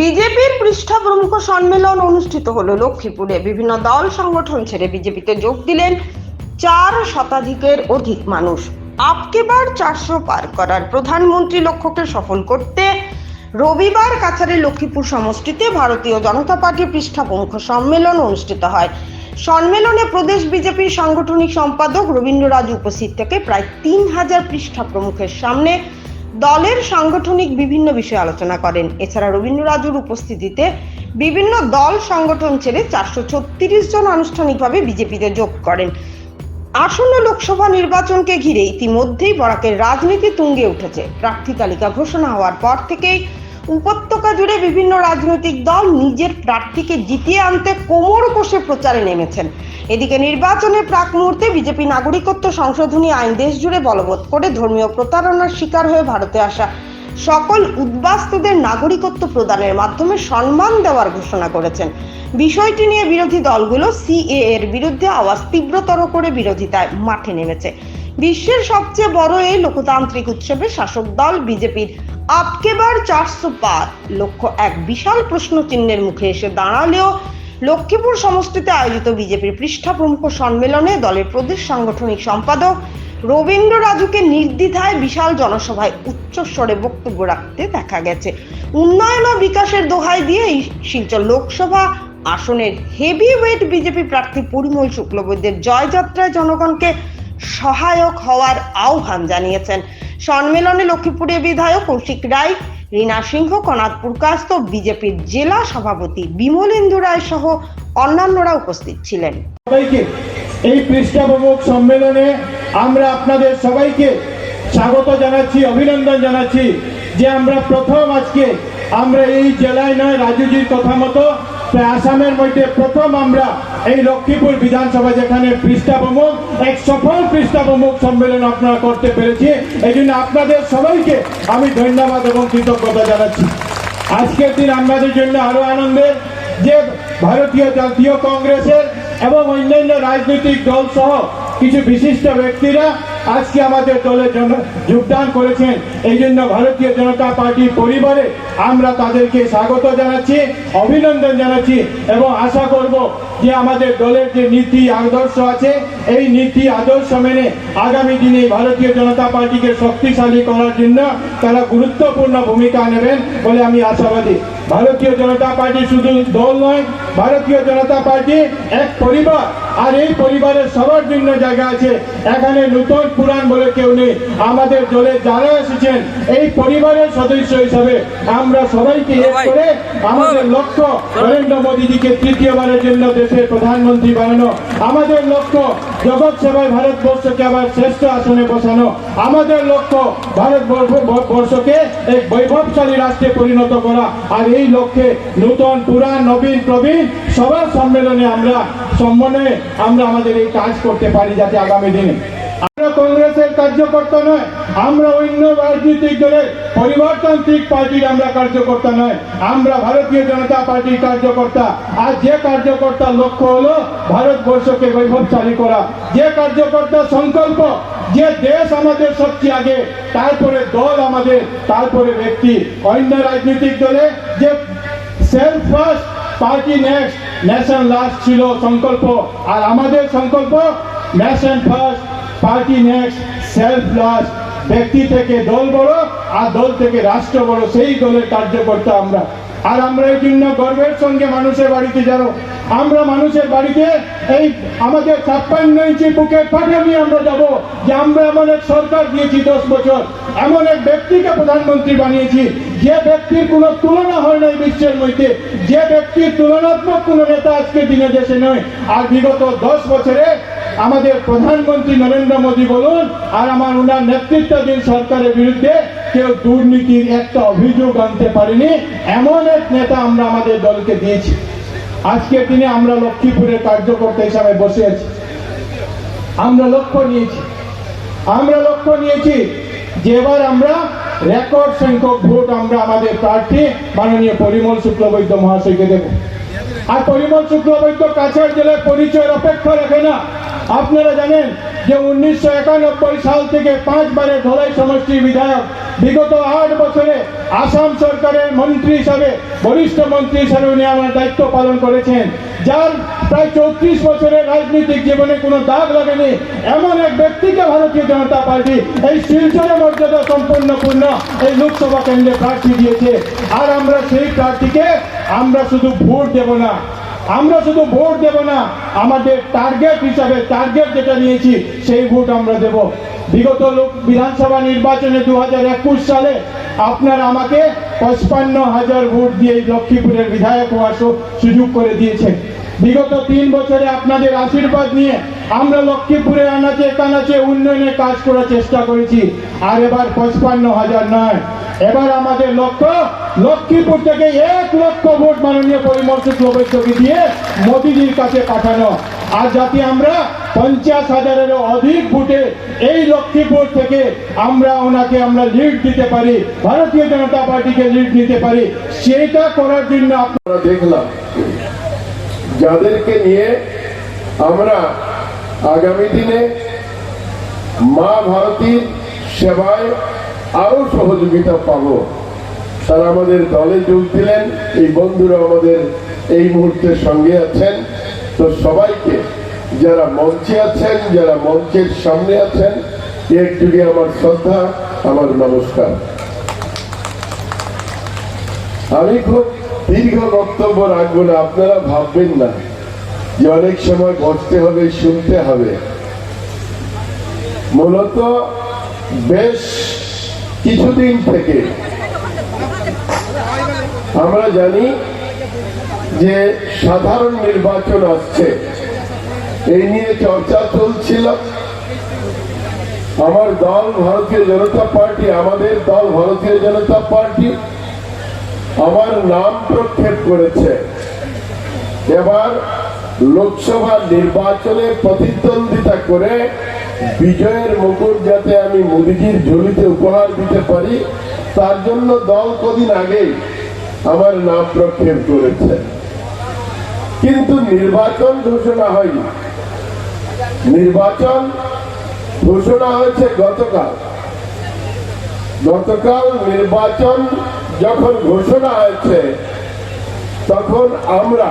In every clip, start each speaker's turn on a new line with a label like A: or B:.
A: বিজেপির পৃষ্ঠা প্রমুখ সম্মেলন অনুষ্ঠিত হলো লক্ষ্মীপুরে। বিভিন্ন দল সংগঠন ছেড়ে বিজেপিতে যোগ দিলেন চার শতাধিকের অধিক মানুষ। আপকেবার চারশো পার করার প্রধানমন্ত্রী লক্ষ্যকে সফল করতে রবিবার কাছাড়ের লক্ষ্মীপুর সমষ্টিতে ভারতীয় জনতা পার্টি পৃষ্ঠা প্রমুখ সম্মেলন অনুষ্ঠিত হয়। সম্মেলনে প্রদেশ বিজেপির সাংগঠনিক সম্পাদক রবীন্দ্র রাজ উপস্থিত থেকে প্রায় তিন হাজার পৃষ্ঠা প্রমুখের সামনে দলের সাংগঠনিক বিভিন্ন বিষয়ে আলোচনা করেন। এছাড়া রবীন্দ্র রাজুর উপস্থিতিতে বিভিন্ন দল সংগঠন ছেড়ে চারশো ছত্রিশ জন আনুষ্ঠানিকভাবে বিজেপিতে যোগ করেন। আসন্ন লোকসভা নির্বাচনকে ঘিরে ইতিমধ্যেই বরাকের রাজনীতি তুঙ্গে উঠেছে। প্রার্থী তালিকা ঘোষণা হওয়ার পর থেকেই উপত্যকা জুড়ে বিভিন্ন রাজনৈতিক দল নিজের প্রার্থীকে জিতিয়ে আনতে কোমর কষে প্রচারে নেমেছেন। এদিকে নির্বাচনের প্রাক মুহূর্তে বিজেপি নাগরিকত্ব সংশোধনী আইন দেশ জুড়ে বলবৎ করে ধর্মীয় প্রতারণার শিকার হয়ে ভারতে আসা সকল উদ্বাস্তুদের নাগরিকত্ব প্রদানের মাধ্যমে সম্মান দেওয়ার ঘোষণা করেছেন। বিষয়টি নিয়ে বিরোধী দলগুলো সিএ এর বিরুদ্ধে আওয়াজ তীব্রতর করে বিরোধিতায় মাঠে নেমেছে। বিশ্বের সবচেয়ে বড় এই লোকতান্ত্রিক উৎসবে শাসক দল বিজেপির আপকেবার চারশো পার লক্ষ্য এক বিশাল প্রশ্ন চিহ্নের মুখে এসে দাঁড়ালেও লক্ষ্মীপুর সমষ্টিতে আয়োজিত বিজেপির পৃষ্ঠা প্রমুখ সম্মেলনে দলের প্রদেশ সাংগঠনিক সম্পাদক রবীন্দ্র রাজুকে নির্দ্বিধায় বিশাল জনসভায় উচ্চস্বরে বক্তব্য রাখতে দেখা গেছে। উন্নয়ন ও বিকাশের দোহাই দিয়ে এই শিলচর লোকসভা আসনের হেভি ওয়েট বিজেপি প্রার্থী পরিমল শুক্লবৈদ্যের জয়যাত্রায় জনগণকে সহায়ক হওয়ার আহ্বান জানিয়েছেন। সম্মেলনে লক্ষ্মীপুরের বিধায়ক কৌশিক রায়, রীনা সিংহ কনাথপুর কাস্ত, বিজেপির জেলা সভাপতি বিমলেন্দু রায় সহ অন্যান্যরা উপস্থিত ছিলেন।
B: সবাইকে এই পৃষ্ঠাপ্রমুখ সম্মেলনে আমরা আপনাদের সবাইকে স্বাগত জানাচ্ছি, অভিনন্দন জানাচ্ছি যে আমরা প্রথম আজকে আমরা এই জেলায় নয়, রাজুজির কথা মতো আসামের মধ্যে প্রথম আমরা এই লক্ষ্মীপুর বিধানসভা যেখানে পৃষ্ঠাপ্রমুখ এক সফল পৃষ্ঠাপ্রমুখ সম্মেলন আপনারা করতে পেরেছি। এই জন্য আপনাদের সবাইকে আমি ধন্যবাদ এবং কৃতজ্ঞতা জানাচ্ছি। আজকের দিন আমাদের জন্য আরও আনন্দের যে ভারতীয় জাতীয় কংগ্রেসের এবং অন্যান্য রাজনৈতিক দল সহ কিছু বিশিষ্ট ব্যক্তিরা আজকে আমাদের দলে যোগদান করেছেন। এই জন্য ভারতীয় জনতা পার্টির পরিবারে আমরা তাদেরকে স্বাগত জানাচ্ছি, অভিনন্দন জানাচ্ছি এবং আশা করব যে আমাদের দলের যে নীতি আদর্শ আছে, এই নীতি আদর্শ মেনে আগামী দিনে ভারতীয় জনতা পার্টিকে শক্তিশালী করার জন্য তারা গুরুত্বপূর্ণ ভূমিকা নেবেন বলে আমি আশাবাদী। ভারতীয় জনতা পার্টি শুধু দল নয় ভারতীয় জনতা পার্টি এক পরিবার। আর এই পরিবারের সবার জন্য জায়গা আছে। এখানে নতুন পুরাণ বলে কেউ নেই। আমাদের দলে যারা এসেছেন এই পরিবারের সদস্য হিসাবে আমরা সবাইকে এক করে আমাদের লক্ষ্য নরেন্দ্র মোদীজিকে তৃতীয়বারের জন্য দেশের প্রধানমন্ত্রী বানানো। আমাদের লক্ষ্য জগৎ সেবায় ভারতবর্ষকে আবার শ্রেষ্ঠ আসনে বসানো। আমাদের লক্ষ্য ভারতবর্ষকে এক বৈভবশালী রাষ্ট্রে পরিণত করা। আর এই লক্ষ্যে নূতন, পুরাণ, নবীন, প্রবীণ সবার সম্মেলনে আমরা সম্মানে আমরা আমাদের এই কাজ করতে পারি যাতে আগামী দিনে। আমরা কংগ্রেসের কার্যকর্তা নয় আমরা অন্য রাজনৈতিক দলের পরিবর্তনত্রিক পার্টির আমরা কার্যকর্তা নয়। আমরা ভারতীয় জনতা পার্টির কার্যকর্তা। আর যে কার্যকর্তার লক্ষ্য হলো ভারতবর্ষকে বৈভবশালী করা। যে কার্যকর্তা সংকল্প, যে দেশ আমাদের সবচেয়ে আগে, তারপরে দল আমাদের, তারপরে ব্যক্তি। অন্য রাজনৈতিক দলে যে self first party next nation last ছিল সংকল্প। আর আমাদের সংকল্প nation first party next self last ব্যক্তি থেকে দল বড় আর দল থেকে রাষ্ট্র বড়, সেই দলের কার্যকর্তা আমরা। আর আমরা এই জন্য গর্বের সঙ্গে মানুষের বাড়িতে যাব। আমরা মানুষের বাড়িতে এই আমাদের ছাপ্পান্ন ইঞ্চি বুকে নিয়ে আমরা যাব, যে আমরা এমন এক সরকার দিয়েছি দশ বছর, এমন এক ব্যক্তিকে প্রধানমন্ত্রী বানিয়েছি। যে ব্যক্তির কোনো তুলনা হয় নাই বিশ্বের মধ্যে, যে ব্যক্তির তুলনাত্মক কোনো নেতা আজকে দিনে দেশে নয়। আর বিগত দশ বছরে আমাদের প্রধানমন্ত্রী নরেন্দ্র মোদী বলুন আর আমার ওনার নেতৃত্বাধীন সরকারের বিরুদ্ধে কেউ দুর্নীতির একটা অভিযোগ আনতে পারেনি। এমন এক নেতা আমরা আমাদের দলকে দিয়েছি। আজকের দিনে আমরা লক্ষ্মীপুরের কার্যকর্তা হিসাবে বসে আছি। আমরা লক্ষ্য নিয়েছি। আমরা লক্ষ্য নিয়েছি যে এবার আমরা রেকর্ড সংখ্যক ভোট আমরা আমাদের প্রার্থী মাননীয় পরিমল শুক্লবৈদ্য মহাশয়কে দেব। আর পরিমল শুক্লবৈদ্য কাছাড় জেলার পরিচয়ের অপেক্ষা রাখে না। আপনারা জানেন যে উনিশশো একানব্বই সাল থেকে পাঁচবারে ধলাই সমষ্টির বিধায়ক, বিগত আট বছরে আসাম সরকারের মন্ত্রী হিসাবে, বরিষ্ঠ মন্ত্রী হিসাবে উনি আমার দায়িত্ব পালন করেছেন। যার প্রায় চৌত্রিশ বছরের রাজনৈতিক জীবনে কোনো দাগ লাগেনি, এমন এক ব্যক্তিকে ভারতীয় জনতা পার্টি এই শিলচরে মর্যাদা সম্পূর্ণপূর্ণ এই লোকসভা কেন্দ্রে প্রার্থী দিয়েছে। আর আমরা সেই প্রার্থীকে আমরা শুধু ভোট দেব না আমরা শুধু ভোট দেব না, আমাদের টার্গেট হিসাবে টার্গেট যেটা নিয়েছি, সেই ভোট আমরা দেব। বিগত লোক বিধানসভা নির্বাচনে দু হাজার একুশ সালে আপনারা আমাকে পঁচপান্ন হাজার ভোট দিয়ে লক্ষ্মীপুরের বিধায়ক হওয়ার সুযোগ করে দিয়েছেন। বিগত তিন বছরে আপনাদের আশীর্বাদ নিয়ে আমরা লক্ষ্মীপুরে আনাচে কানাচে উন্নয়নের কাজ করার চেষ্টা করেছি। আর এবার পঁচপান্ন হাজার নয়। এবার আমাদের লক্ষ্য, লক্ষ্মীপুর থেকে এক লক্ষ ভোট মাননীয় পরিমল শুক্লবৈদ্যকে দিয়ে মোদীজির কাছে পাঠানো। আর যাতে আমরা পঞ্চাশ হাজারেরও অধিক ভোটে এই লক্ষ্মীপুর থেকে আমরা ওনাকে আমরা লিড দিতে পারি, ভারতীয় জনতা পার্টিকে লিড নিতে পারি, সেটা করার জন্য আপনারা
C: দেখলাম। যাদেরকে নিয়ে আমরা আগামী দিনে মা ভারতীর সেবায় আরও সহযোগিতা পাব। তারা আমাদের দলে যোগ দিলেন, এই বন্ধুরা আমাদের এই মুহূর্তে সঙ্গে আছেন। তো সবাইকে, যারা মঞ্চে আছেন, যারা মঞ্চের সামনে আছেন একটুকে আমার শ্রদ্ধা, আমার নমস্কার। আমি খুব দীর্ঘ বক্তব্য রাখব না, আপনারা ভাববেন না যে অনেক সময় বসতে হবে, শুনতে হবে। মূলত বেশ কিছুদিন থেকে আমরা জানি যে সাধারণ নির্বাচন আসছে। এই নিয়ে চর্চা চলছিল। আমার দল, ভারতীয় জনতা পার্টি, আমাদের দল, ভারতীয় জনতা পার্টি আমার নাম প্রক্ষেপ করেছে। এবার লোকসভা নির্বাচনে প্রতিদ্বন্দ্বিতা করে বিজয়ের মুকুট যাতে আমি মোদীজির ঝুলিতে উপহার দিতে পারি, তার জন্য দল কদিন আগেই আমার নাম প্রক্ষেপ করেছে। কিন্তু নির্বাচন ঘোষণা হয়নি। নির্বাচন ঘোষণা হয়েছে গতকাল। গতকাল নির্বাচন যখন ঘোষণা হয়েছে, তখন আমরা,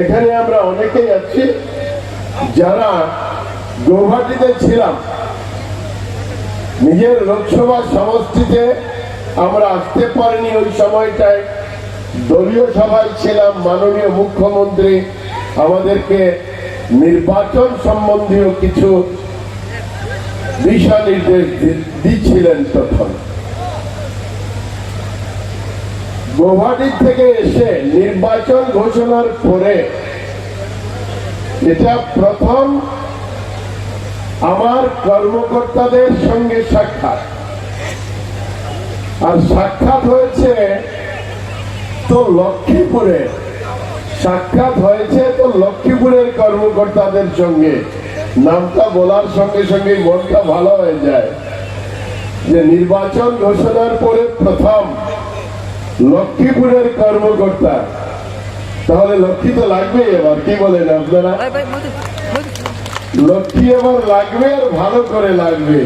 C: এখানে আমরা অনেকেই আছি, যারা গৌহাটিতে ছিলাম, নিজের লোকসভা সমষ্টিতে আমরা আসতে পারিনি ওই সময়টায়। দলীয় সভায় ছিলাম মাননীয় মুখ্যমন্ত্রী, আমাদেরকে নির্বাচন সম্বন্ধীয় কিছু দিশা নির্দেশ দিচ্ছিলেন তখন গৌহাটি থেকে এসে নির্বাচন ঘোষণার পরে এটা প্রথম আমার কর্মকর্তাদের সঙ্গে সাক্ষাৎ। আর সাক্ষাৎ হয়েছে তো লক্ষ্মীপুরে। সাক্ষাৎ হয়েছে তো লক্ষ্মীপুরের কর্মকর্তাদের সঙ্গে। নামটা বলার সঙ্গে সঙ্গে মনটা ভালো হয়ে যায়। যে নির্বাচন ঘোষণার পরে প্রথম লক্ষ্মীপুরের কর্মকর্তা। তাহলে লক্ষ্মী তো লাগবে এবার কি বলেন আপনারা? লক্ষ্মী এবার লাগবে আর ভালো করে লাগবে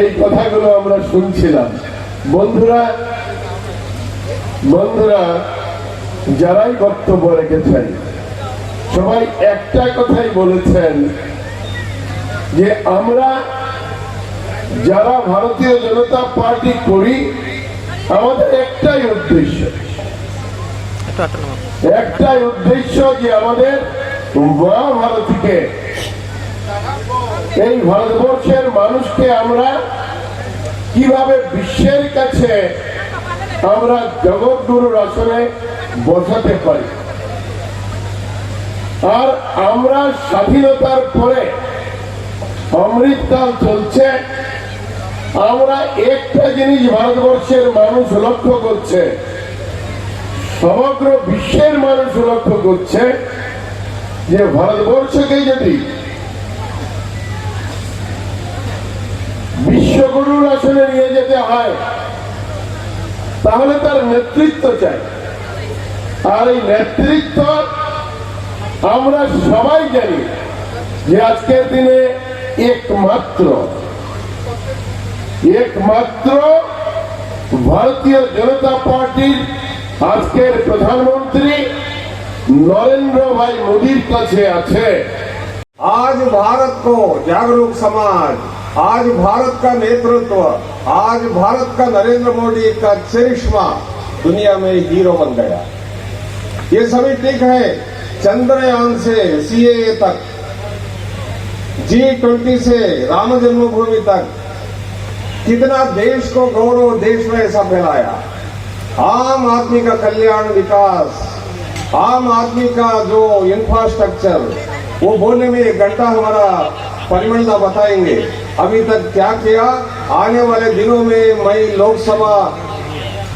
C: এই কথাগুলো আমরা শুনছিলাম। বন্ধুরা বন্ধুরা যারাই বক্তব্য রেখেছেন সবাই একটা কথাই বলেছেন যে আমরা যারা ভারতীয় জনতা পার্টি করি, আমাদের একটাই উদ্দেশ্য। একটাই উদ্দেশ্য যে আমাদের মা ভারতীকে এই ভারতবর্ষের মানুষকে আমরা কীভাবে বিশ্বের কাছে আমরা জগৎগুরুর আসনে বসাতে পারি। আর আমরা স্বাধীনতার পরে অমৃতকাল চলছে। আমরা একটা জিনিস ভারতবর্ষের মানুষ লক্ষ্য করছে। সমগ্র বিশ্বের মানুষ লক্ষ্য করছে যে ভারতবর্ষকে যদি বিশ্বগুরুর আসনে নিয়ে যেতে হয়, তাহলে তার নেতৃত্ব চাই। আর এই নেতৃত্ব আমরা সবাই জানি যে আজকের দিনে একমাত্র একমাত্র ভারতীয় জনতা পার্টির আজকের প্রধানমন্ত্রী নরেন্দ্র ভাই মোদীর কাছে আছে
D: आज भारत को जागरूक समाज आज भारत का नेतृत्व आज भारत का नरेंद्र मोदी का चरिश्मा दुनिया में हीरो बन गया ये सभी ठीक है चंद्रयान से सीए तक जी ट्वेंटी से राम जन्मभूमि तक कितना देश को गौरव देश में ऐसा फैलाया। आम आदमी का कल्याण विकास आम आदमी का जो इंफ्रास्ट्रक्चर वो बोलने में एक घंटा हमारा परिमंडला बताएँगे। अभी तक क्या किया? आने वाले दिनों में मैं लोकसभा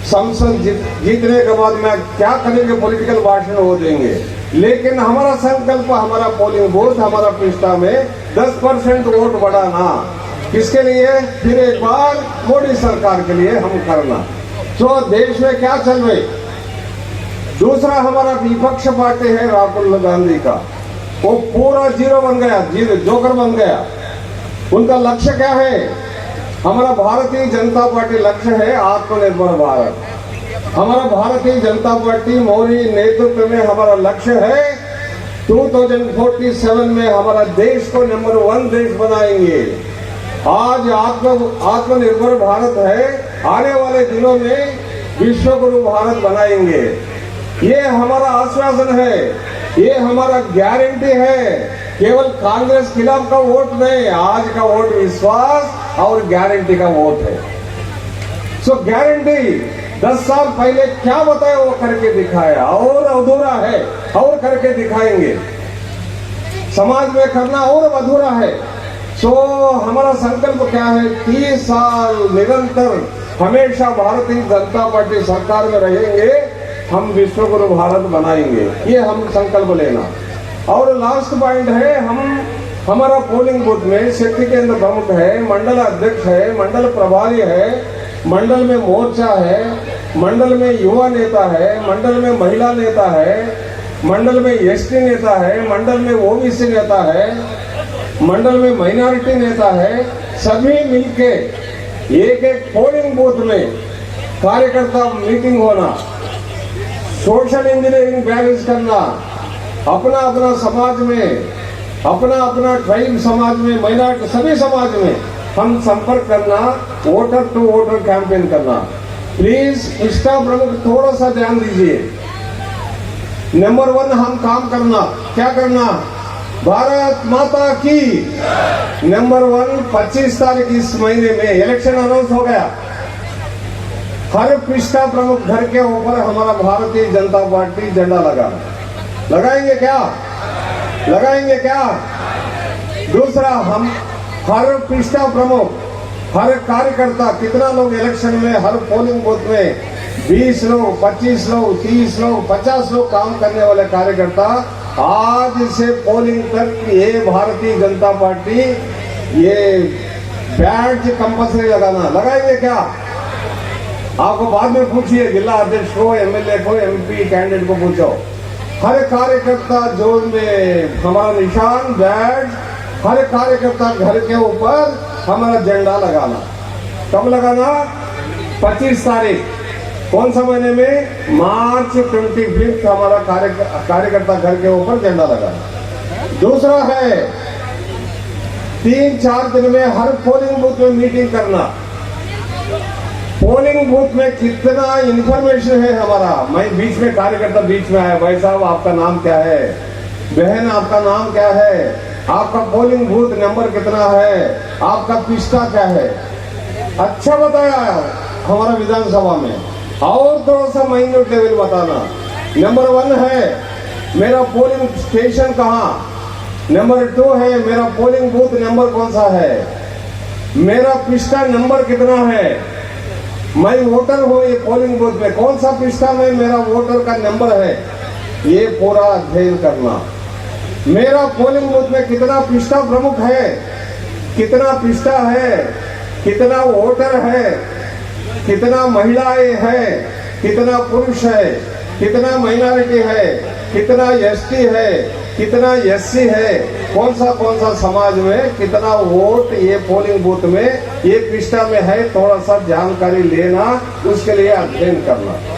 D: संसद जीत, जीतने के बाद में क्या करेंगे पॉलिटिकल भाषण हो देंगे। लेकिन हमारा संकल्प हमारा पोलिंग बूथ हमारा पृष्ठा में 10 परसेंट वोट बढ़ाना। किसके लिए? फिर एक बार मोदी सरकार के लिए हम करना। तो देश में क्या चल रही? दूसरा हमारा विपक्ष पार्टी है राहुल गांधी का। वो पूरा ज़ीरो बन गया, ज़ीरो जोकर बन गया। उनका लक्ष्य क्या है? हमारा भारतीय जनता पार्टी लक्ष्य है आत्मनिर्भर भारत। हमारा भारतीय जनता पार्टी मोदी नेतृत्व में हमारा लक्ष्य है 2047 में हमारा देश को नंबर वन देश बनाएँगे। आज आत्म, आत्मनिर्भर भारत है। आने वाले दिनों में विश्व गुरु भारत बनाएँगे। ये हमारा आश्वासन है। ये हमारा गारंटी है। केवल कांग्रेस खिलाफ का वोट नहीं, आज का वोट विश्वास और गारंटी का वोट है। सो गारंटी दस साल पहले क्या बताया वो करके दिखाया? और अधूरा है, और करके दिखाएँगे। समाज में करना और अधूरा है। सो हमारा संकल्प क्या है? तीस साल निरंतर हमेशा भारतीय जनता पार्टी सरकार में रहेंगे, हम विश्व गुरु भारत बनाएँगे। ये हम संकल्प लेना। और लास्ट पॉइंट है, हम, हमारा पोलिंग बूथ में शक्ति केंद्र प्रमुख है, मंडल अध्यक्ष है, मंडल प्रभारी है मंडल में मोर्चा है, मंडल में युवा नेता है, मंडल में महिला नेता है, मंडल में एसटी नेता है, मंडल में ओबीसी नेता है, मंडल में माइनॉरिटी नेता है, सभी मिलके एक एक पोलिंग बूथ में कार्यकर्ता मीटिंग होना, सोशल इंजीनियरिंग बैलेंस करना, अपना अपना समाज में, अपना अपना ट्राइब समाज में, माइनॉरिटी सभी समाज में हम संपर्क करना वोटर टू वोटर कैंपेन करना। प्लीज़ इसका प्रमुख थोड़ा सा ध्यान दीजिए। नंबर वन हम काम करना। क्या करना? भारत माता की। नंबर वन 25 तारीख इस महीने में इलेक्शन अनाउंस हो गया। हर पृष्ठा प्रमुख घर के ऊपर हमारा भारतीय जनता पार्टी झंडा लगा। लगाएँगे क्या? लगाएँगे क्या? दूसरा, हम हर पृष्ठा प्रमुख, हर कार्यकर्ता, कितना लोग इलेक्शन में, हर पोलिंग बूथ में 20 लोग 25 लोग 30 लोग 50 लोग काम करने वाले कार्यकर्ता, आज से पोलिंग तक ये भारतीय जनता पार्टी, ये बैच कंपल्सरी लगाना, लगाएँगे क्या? आपको बाद में पूछिए, जिला अध्यक्ष को एमएलए को एमपी कैंडिडेट को पूछो। हर कार्यकर्ता जोन में हमारा निशान बैज हर कार्यकर्ता घर के ऊपर हमारा झंडा लगाना। कब लगाना? 25 तारीख। कौन सा महीने में? मार्च ट्वेंटी फिफ्थ हमारा कार्यकर्ता घर के ऊपर झंडा लगाना। दूसरा है, तीन चार दिन में हर पोलिंग बूथ में मीटिंग करना। पोलिंग बूथ में कितना इंफॉर्मेशन है हमारा? मैं बीच में कार्यकर्ता बीच में आया, भाई साहब, आपका नाम क्या है? बहन, आपका नाम क्या है? आपका पोलिंग बूथ नंबर कितना है? आपका पिस्ता क्या है? अच्छा बताया हमारा विधानसभा में। और थोड़ा सा माइन्यूट लेवल बताना। नंबर वन है, मेरा पोलिंग स्टेशन कहाँ? नंबर टू है, मेरा पोलिंग बूथ नंबर कौन सा है? मेरा पिस्टा नंबर कितना है? मैं वोटर हूँ ये पोलिंग बूथ में। कौन सा पिस्टा में मेरा वोटर का नंबर है? ये पूरा अध्ययन करना। मेरा पोलिंग बूथ में कितना पिस्टा प्रमुख है? कितना पिस्टा है? कितना वोटर है? कितना महिलाएँ है? कितना पुरुष है? कितना माइनॉरिटी है? कितना एसटी है? कितना एससी है? कौन सा कौन सा समाज में कितना वोट ये पोलिंग बूथ में, ये पृष्ठा में है? थोड़ा सा जानकारी लेना, उसके लिए अध्ययन करना।